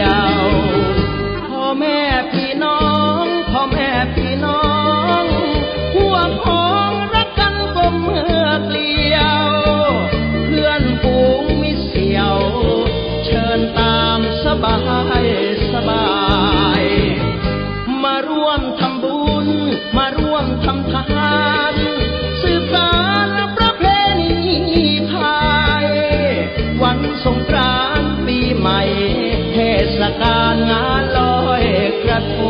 ยวพ่อแม่พี่น้องพ่อแม่พี่น้องพวกพ้องรักกันก็เมื่อเปลี่ยว เพื่อนฝูงมิเสียว เชิญตามสบายสบาย มาร่วมทำบุญมาานงานลอยกระทง